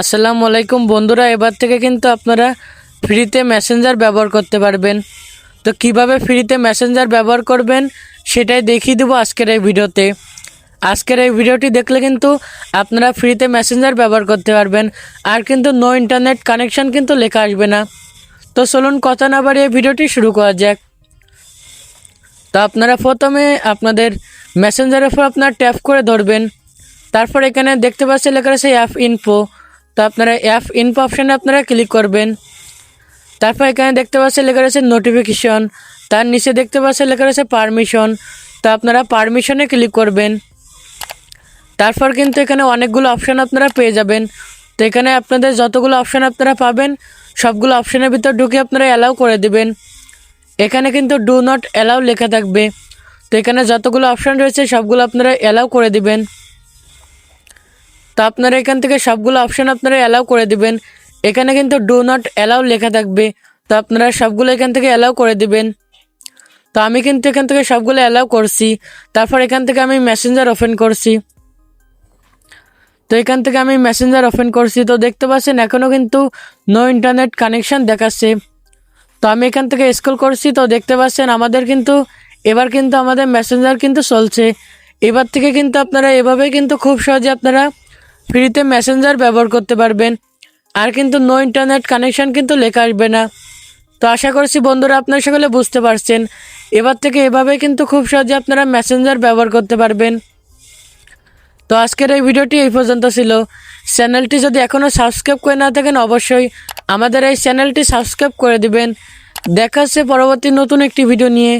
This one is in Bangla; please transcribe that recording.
আসসালামু আলাইকুম বন্ধুরা, এবার থেকে কিন্তু আপনারা ফ্রিতে মেসেঞ্জার ব্যবহার করতে পারবেন। তো কীভাবে ফ্রিতে মেসেঞ্জার ব্যবহার করবেন, সেটাই দেখিয়ে দেবো আজকের এই ভিডিওতে। আজকের এই ভিডিওটি দেখলে কিন্তু আপনারা ফ্রিতে মেসেঞ্জার ব্যবহার করতে পারবেন, আর কিন্তু নো ইন্টারনেট কানেকশন কিন্তু লেখা আসবে না। তো চলুন কথা না বাড়িয়ে ভিডিওটি শুরু করা যাক। তো আপনারা প্রথমে আপনাদের মেসেঞ্জারের উপর আপনার ট্যাপ করে ধরবেন। তারপর এখানে দেখতে পাচ্ছেন লেখা আছে অ্যাপ ইনফো তো আপনারা অ্যাপ ইনফো অপশানে আপনারা ক্লিক করবেন। তারপর এখানে দেখতে পাচ্ছেন লেখা আছে নোটিফিকেশন তার নিচে দেখতে পাচ্ছেন লেখা আছে পারমিশন তো আপনারা পারমিশনে ক্লিক করবেন। তারপর কিন্তু এখানে অনেকগুলো অপশান আপনারা পেয়ে যাবেন। তো এখানে আপনাদের যতগুলো অপশান আপনারা পাবেন, সবগুলো অপশানের ভিতর ঢুকে আপনারা অ্যালাউ করে দিবেন। এখানে কিন্তু ডু নট অ্যালাউ লেখা থাকবে। তো এখানে যতগুলো অপশান রয়েছে, সবগুলো আপনারা অ্যালাউ করে দিবেন। আপনারা এখান থেকে সবগুলো অপশান আপনারা অ্যালাউ করে দিবেন। এখানে কিন্তু ডু নট অ্যালাউ লেখা থাকবে। তো আপনারা সবগুলো এখান থেকে অ্যালাউ করে দিবেন। তো আমি কিন্তু এখান থেকে সবগুলো অ্যালাউ করছি। তারপর এখান থেকে আমি মেসেঞ্জার ওপেন করছি। তো এখান থেকে আমি মেসেঞ্জার ওপেন করছি। তো দেখতে পাচ্ছেন এখনও কিন্তু নো ইন্টারনেট কানেকশন দেখাচ্ছে। তো আমি এখান থেকে স্কুল করছি। তো দেখতে পাচ্ছেন আমাদের কিন্তু, এবার কিন্তু আমাদের মেসেঞ্জার কিন্তু চলছে। এবার থেকে কিন্তু আপনারা এভাবে কিন্তু খুব সহজে আপনারা ফ্রিতে মেসেঞ্জার ব্যবহার করতে পারবেন। আর কিন্তু নো ইন্টারনেট কানেকশন কিন্তু লেখা আসবে না। তো আশা করছি বন্ধুরা আপনারা সকলে বুঝতে পারছেন। এবার থেকে এভাবে কিন্তু খুব সহজে আপনারা মেসেঞ্জার ব্যবহার করতে পারবেন। তো আজকের এই ভিডিওটি এই পর্যন্ত ছিল। চ্যানেলটি যদি এখনও সাবস্ক্রাইব করে না থাকেন, অবশ্যই আমাদের এই চ্যানেলটি সাবস্ক্রাইব করে দিবেন। দেখা হচ্ছে পরবর্তী নতুন একটি ভিডিও নিয়ে।